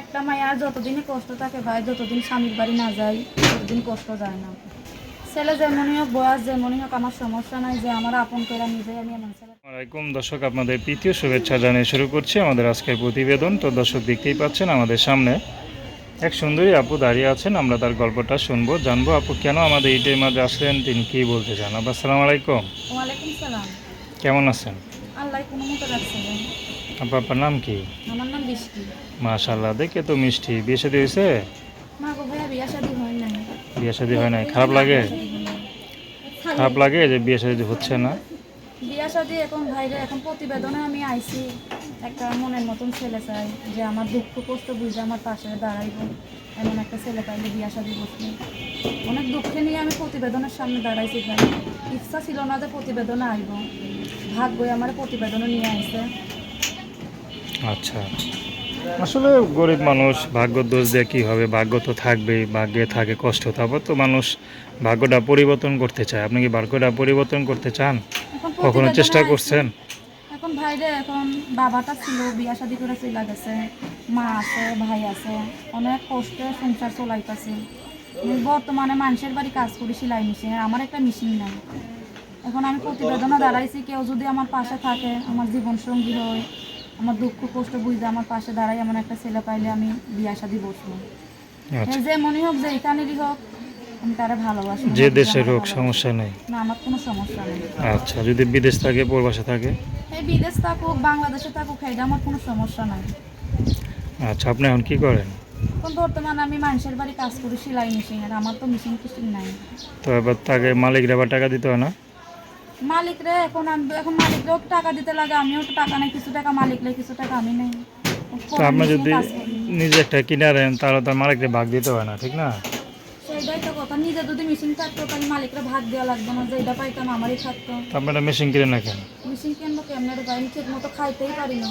একটা মায়ের যতদিনই কষ্ট থাকে ভাই যতদিন স্বামীর বাড়ি না যায় ততদিন কষ্ট যায় না। ছেলে যেমনই হোক বয়স যেমনই হোক আমার সমস্যা নাই যে আমার আপন করে নিজে আমি এমন ছেলে। আসসালামাইকুম দর্শক আপনাদের তৃতীয় শুভেচ্ছা জানিয়ে শুরু করছি আমাদের আজকের প্রতিবেদন। তো দর্শক দেখতেই পাচ্ছেন আমাদের সামনে এক সুন্দরী আপু দাঁড়িয়ে আছেন। আমরা তার গল্পটা শুনব জানব আপু কেন আমাদের ইটের মাঝে আসলেন? তিনি কি বলতে চান? আপু আসসালামু আলাইকুম। ওয়ালাইকুম সালাম। কেমন আছেন? আল্লাহ কোনো মতো রাখছিলেন আপু আপনার নাম কি? আমার নাম বৃষ্টি মাশাল্লাহ দেখে তো মিষ্টি। বিয়ে শাদী হয়েছে? মা গো ভাইয়া বিয়া শাদী হয় নাই। বিয়ে শাদী হয় নাই। খারাপ লাগে? খারাপ লাগে যে বিয়ে শাদী হচ্ছে না? বিয়া শাদী এখন ভাইরে এখন প্রতিবেদনে আমি আইছি। একটা মনের মতন ছেলে চাই যে আমার দুঃখ কষ্ট বুঝে আমার পাশে দাঁড়াইব। এমন একটা ছেলে পাইলে বিয়া শাদী বসলে অনেক দুঃখে নিয়ে আমি প্রতিবেদনের সামনে দাঁড়াইছি ভাই ইচ্ছা ছিল না যে প্রতিবেদনে আইব। ভাগ্যই আমার প্রতিবেদনে নিয়ে আইছে আচ্ছা। আসলে গরিব মানুষ ভাগ্য দোষ দিয়ে কী হবে? ভাগ্য তো থাকবেই ভাগ্যে থাকে কষ্ট তারপর তো মানুষ ভাগ্যটা পরিবর্তন করতে চায়। আপনি কি ভাগ্যটা পরিবর্তন করতে চান? কখনো চেষ্টা করছেন? এখন ভাইরে এখন বাবাটা ছিল বিয়া শাদি করে চলে গেছে। মা আছে ভাই আছে। অনেক কষ্টে সংসার চলাইতেছে। বর্তমানে মানুষের বাড়ি কাজ করি সেলাই মেশিন। আমার একটা মেশিন নাই। এখন আমি প্রতিবেদনে দাঁড়াইছি কেউ যদি আমার পাশে থাকে আমার জীবন সঙ্গী হয় আমার দুঃখ কষ্ট বুঝতে আমার পাশে দাঁড়াই এমন একটা ছেলে পাইলে আমি বিয়া শাদি বসবো। আচ্ছা। যে মনে হোক যে এখানেরই হোক আমি তারা ভালোবাসি। যে দেশের হোক সমস্যা নেই। না আমার কোনো সমস্যা নেই। আচ্ছা যদি বিদেশ থাকে প্রবাসে থাকে? এই বিদেশ থাকুক বাংলাদেশে থাকুক এটা আমার কোনো সমস্যা নাই। আচ্ছা আপনি এখন কি করেন? এখন বর্তমানে আমি মানুষের বাড়ি কাজ করি সেলাই মেশিনের আমার তো মেশিন টিশিন নাই। তো এবার তাকে মালিকরা আবার টাকা দিতে হয় না? মালিকরে এখন আমি এখন মালিকরেও টাকা দিতে লাগে আমিও তো টাকা নেই কিছু টাকা মালিক নেই কিছু টাকা আমি নেই। তো আপনি যদি নিজে একটা কিনে রেন তাহলে তার মালিককে ভাগ দিতে হয় না ঠিক না? সেইটাই তো কথা নিজে যদি মেশিন থাকতো তাহলে মালিকরা ভাগ দেওয়া লাগতো না যেটা পাইতাম আমারই থাকতো। তো আপনি মেশিন কিনে না কেন? মেশিন কিনবো কেমনে রে ভাই? ঠিক মতো খাইতেই পারি না।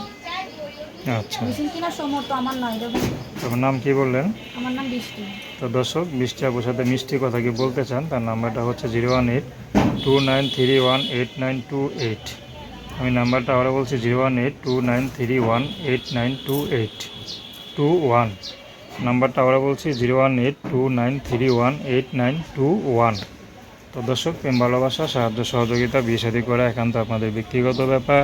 আচ্ছা। মেশিন কেনার সমর্থ আমার নাই রে ভাই। আপনার নাম কি বললেন? আমার নাম বৃষ্টি। তো দর্শক মিষ্টি আপুর সাথে মিষ্টি কথা কি বলতে চান? তার নাম্বারটা হচ্ছে zero one eight two nine three one eight nine two eight. আমি নাম্বারটা আবার বলছি zero one eight two nine three one eight nine two eight. Two one. নাম্বারটা আবার বলছি zero one eight two nine three one eight nine two one. তো দর্শক প্রেম ভালোবাসা সাহায্য সহযোগিতা বিয়ে শাদী করা একান্ত আপনাদের ব্যক্তিগত ব্যাপার।